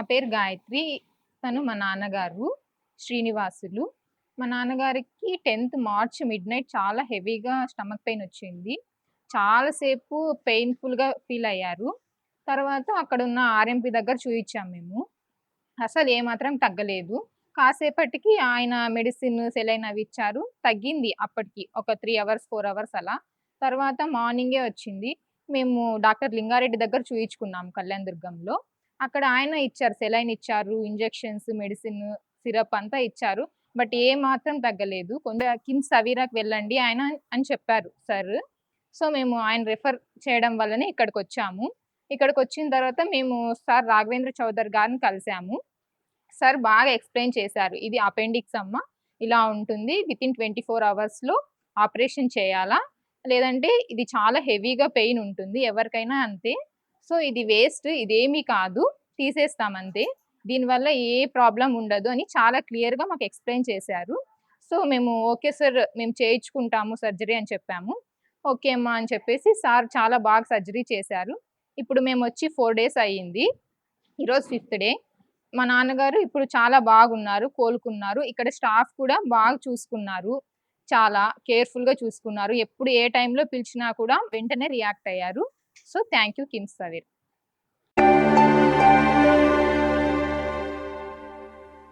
నా పేరు గాయత్రి. తను మా నాన్నగారు శ్రీనివాసులు. మా నాన్నగారికి టెన్త్ మార్చ్ మిడ్ నైట్ చాలా హెవీగా స్టమక్ పెయిన్ వచ్చింది. చాలాసేపు పెయిన్ఫుల్గా ఫీల్ అయ్యారు. తర్వాత అక్కడ ఉన్న ఆర్ఎంపీ దగ్గర చూయించాం మేము. అసలు ఏమాత్రం తగ్గలేదు. కాసేపటికి ఆయన మెడిసిన్ సెలైన్ అవి ఇచ్చారు. తగ్గింది అప్పటికి ఒక త్రీ అవర్స్ ఫోర్ అవర్స్ అలా. తర్వాత మార్నింగే వచ్చింది. మేము డాక్టర్ లింగారెడ్డి దగ్గర చూయించుకున్నాం కళ్యాణ్ దుర్గంలో. అక్కడ ఆయన ఇచ్చారు సెలైన్ ఇచ్చారు ఇంజెక్షన్స్ మెడిసిన్ సిరప్ అంతా ఇచ్చారు. బట్ ఏ మాత్రం తగ్గలేదు. కొంత కిమ్స్ సవీరాకి వెళ్ళండి ఆయన అని చెప్పారు సార్. సో మేము ఆయన రెఫర్ చేయడం వల్లనే ఇక్కడికి వచ్చాము ఇక్కడికి వచ్చిన తర్వాత మేము సార్ రాఘవేంద్ర చౌదరి గారిని కలిసాము. సార్ బాగా ఎక్స్ప్లెయిన్ చేశారు. ఇది అపెండిక్స్ అమ్మ. ఇలా ఉంటుంది. విత్ ఇన్ ట్వంటీ ఫోర్ అవర్స్లో ఆపరేషన్ చేయాలా? లేదంటే ఇది చాలా హెవీగా పెయిన్ ఉంటుంది. ఎవరికైనా అంతే. సో ఇది వేస్ట్ ఇదేమీ కాదు. తీసేస్తాం అంతే దీనివల్ల ఏ ప్రాబ్లం ఉండదు అని చాలా క్లియర్గా మాకు ఎక్స్ప్లెయిన్ చేశారు. సో మేము ఓకే సార్ మేము చేయించుకుంటాము సర్జరీ అని చెప్పాము. ఓకే అమ్మా అని చెప్పేసి సార్ చాలా బాగా సర్జరీ చేశారు. ఇప్పుడు మేము వచ్చి ఫోర్ డేస్ అయ్యింది. ఈరోజు ఫిఫ్త్ డే. మా నాన్నగారు ఇప్పుడు చాలా బాగున్నారు కోలుకున్నారు. ఇక్కడ స్టాఫ్ కూడా బాగా చూసుకున్నారు. చాలా కేర్ఫుల్గా చూసుకున్నారు. ఎప్పుడు ఏ టైంలో పిలిచినా కూడా వెంటనే రియాక్ట్ అయ్యారు. So thank you Kim Savir.